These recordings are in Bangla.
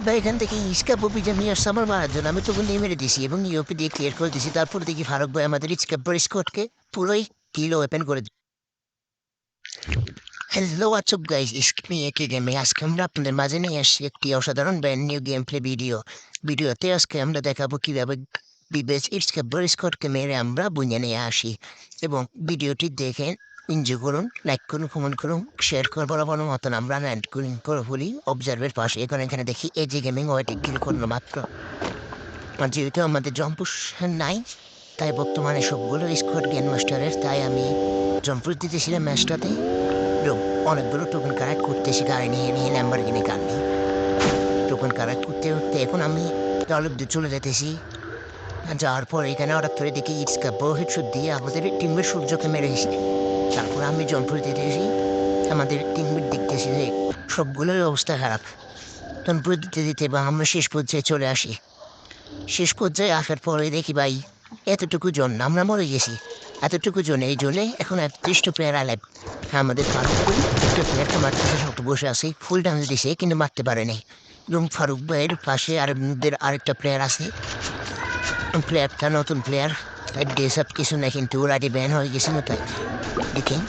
বা এখান থেকে ইস্কা বপি যে নিয়ে আসছে আমার মারার জন্য আমি তখন নিয়ে মেরে দিছি এবং ইউপি দিয়ে ক্লিয়ার করে দিছি তারপর দেখি ফারুক ভাই আমাদের ইস্কাব্বর স্কটকে পুরোই কিলো ওপেন করে হ্যালো হোয়াটসঅ্যাপ গাইজ ইসমি একই গেমে আজকে আমরা আপনাদের মাঝে নিয়ে আসছি একটি অসাধারণ brand new game play video ভিডিওতে আজকে আমরা দেখাবো কীভাবে বিবেচ ইটসকাব্বর স্কটকে মেরে আমরা বুঝে নিয়ে আসি। এবং ভিডিওটি দেখে এনজয় করুন লাইক করুন কমেন্ট করুন শেয়ার করুন বরাবর মতন আমরা ল্যান্ড করুন করে বলি অবজার্ভের পাশে। এখন এখানে দেখি এই যে গেমিং ওয়েটিং কিল করল মাত্র। আর যেহেতু আমাদের জম্পুস নাই, তাই বর্তমানে সবগুলো স্কোয়াড গেম মাস্টারের তাই আমি জম্পুস দিতেছিলাম ম্যাচটাতে অনেকগুলো টোকেন কারেক্ট করতেছি গাড়ি নিয়ে নিয়ে নাম্বার কিনে নিয়ে। টোকেন কারেক্ট করতে করতে এখন আমি দিয়ে চলে যেতেছি। যাওয়ার পর এখানে হঠাৎ করে দেখি ইটস ইটসকা বহির দিয়ে আমাদের টিমের সূর্যকে মেরে তারপর আমি জম্পুর দিতেছি আমাদের টিমের দেখতেছি যে সবগুলোর অবস্থা খারাপ। জনপুর দিতে দিতে বা আমরা শেষ পর্যায়ে চলে আসি। শেষ পর্যায়ে আসার পরে দেখি ভাই, এতটুকু জন, আমরা মরে গেছি। এতটুকু জন, এই জলে এখন একত্রিশটা প্লেয়ার আলাইভ আমাদের ফারুক ভাই একটা প্লেয়ারকে মারতে শক্ত বসে আছে ফুল ডান্স দিছে, কিন্তু মারতে পারে নাই। এবং ফারুক ভাইয়ের পাশে আর আরেকটা প্লেয়ার আছে। প্লেয়ারটা নতুন প্লেয়ার ড্রেস আপ কিছু না কিন্তু আগে ব্যান হয়ে গেছিল তাই দেখেন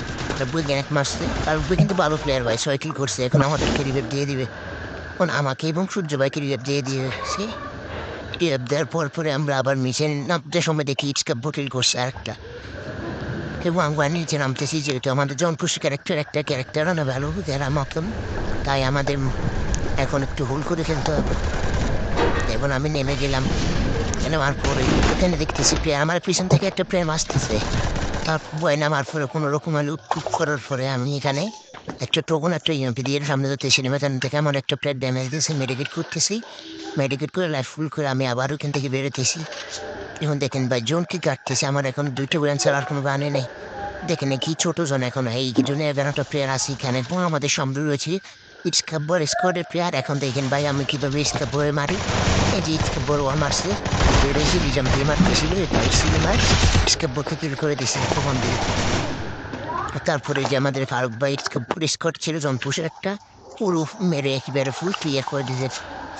বই গ্যানেক মারছে আর বই কিন্তু ভালো প্লেয়ার ভাই ছয় কিল করছে এখন আমাদেরকে রিভেপ দিয়ে দিবে এখন আমাকে এবং সূর্য ভাইকে রিভেপ দিয়ে দিয়েছে রিভেপ দেওয়ার পর পরে আমরা আবার মিশে নামতে সময় দেখি ইটসকা বটিল করছে আরেকটা এবং আমরা নিচে নামতেছি যেহেতু আমাদের জনপুষি ক্যারেক্টার একটা ক্যারেক্টার না ভালো যারা তাই আমাদের এখন একটু হুল করে ফেলতে হবে এখন আমি নেমে গেলাম নামার পরে এখানে দেখতেছি আমার পিছন থেকে একটা প্রেম আসতেছে তারপর বয় নামার পরে কোনো রকম লুটকুট করার পরে আমি এখানে একটা টোকন একটা ইএমপি দিয়ে সামনে তো সিনেমা চ্যানেল থেকে আমার একটা প্লেট ড্যামেজ দিয়েছে মেডিকেট করতেছি মেডিকেট করে লাইফ ফুল করে আমি আবার ওখান থেকে বেরোতেছি এখন দেখেন ভাই জোনকে কাটতেছে আমার এখন দুইটা ব্রাঞ্চ আর কোনো গানে নেই দেখেন কি ছোটো জন এখন এই জন্য এবার একটা প্লেয়ার আছে এখানে এবং আমাদের সামনে রয়েছে ইটসকাব্বর স্কোয়াডের প্লেয়ার এখন দেখেন ভাই আমি কীভাবে ইটসকাব্বরে মারি এই যে ইটসকাব্বর ওয়ান মারছে বেরোয়েছি রিজাম দিয়ে মারতেছিল তাই সিনেমার ইটসকাব্বরকে কিল করে দিয়েছি তখন দিয়ে তারপরে যে আমাদের ফারুক ভাই ইটসকাব্বর ছিল জম্পুসের একটা পুরো মেরে একেবারে ফুল ক্লিয়ার করে দিয়েছে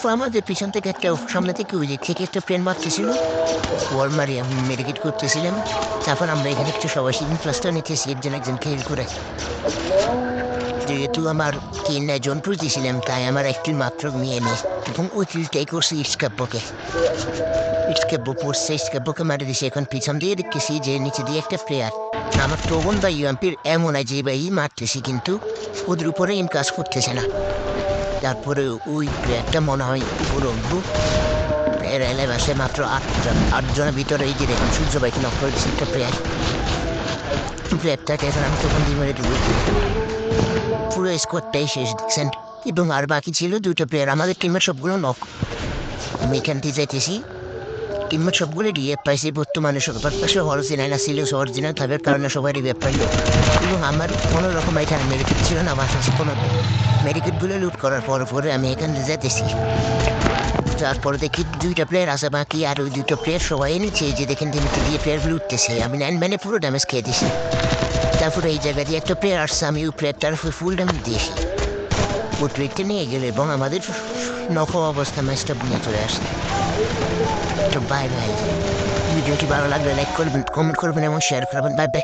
আমাদের পিছন থেকে একটা সামনে থেকে ওই দিক থেকে একটা প্লেন মারতেছিল ওয়াল মারি আমি মেডিকেট করতেছিলাম। তারপর আমরা এখানে একটু সবাই সিজন ক্লাসটা নিতেছি একজন একজন খেল করে। যেহেতু আমার তিন জন ছিলাম তাই আমার একটি মাত্র মেয়ে নেই। এবং ওই কিলটাই করছে ইটসকাব্যকে ইটসকাব্য পড়ছে ইটসকাব্যকে মারে দিছে। এখন পিছন দিয়ে দেখতেছি যে নিচে দিয়ে একটা প্লেয়ার আমার টোবন বা ইউএমপির এমন আছে যে ভাই মারতেছি, কিন্তু ওদের উপরে এম কাজ করতেছে না। তারপরে ওই প্লেয়ারটা মনে হয় পুরো উঠবো এর এলাকায় আসে মাত্র আটজন, আটজনের ভিতরে এই যে দেখুন, সূর্য বাইকে নক করেছে একটা প্লেয়ার প্লেয়ারটাকে এখন আমি তখন দুই মিনিট পুরো স্কোয়াডটাই শেষ, দেখছেন? এবং আর বাকি ছিল দুটো প্লেয়ার আমাদের টিমের সবগুলো নক আমি এখান থেকে যাইতেছি। টিমের সবগুলো রিয়েপ পাইছি, বর্তমানে সবার পাশে অরিজিনাল ছিল অরিজিনাল থাকার কারণে সবাই রিয়েপ পাইল। এবং আমার কোনো রকম এখানে মেডিকেট ছিল না, আমার কাছে কোনো মেডিকেটগুলো লুট করার পর পরে আমি এখান যেতেছি তারপরে দেখি দুইটা প্লেয়ার আছে, বাকি আর ওই দুটো প্লেয়ার সবাই নিচ্ছে যে দেখেন টিমকে দিয়ে প্লেয়ারগুলো উঠতেছে আমি নাইন ম্যানে পুরো ড্যামেজ খেয়ে দিছি। তারপরে এই জায়গা দিয়ে একটা প্লেয়ার আসছে, আমি ওই প্লেয়ারটার ফুল ড্যামেজ দিয়েছি। প্লেয়ারটা নিয়ে গেলে এবং আমাদের নকম অবস্থা ম্যাচটা নিয়ে চলে আসে তো বাই বাই ভিডিওটি ভালো লাগলে লাইক করবেন কমেন্ট করবেন এবং শেয়ার করবেন। Bye bye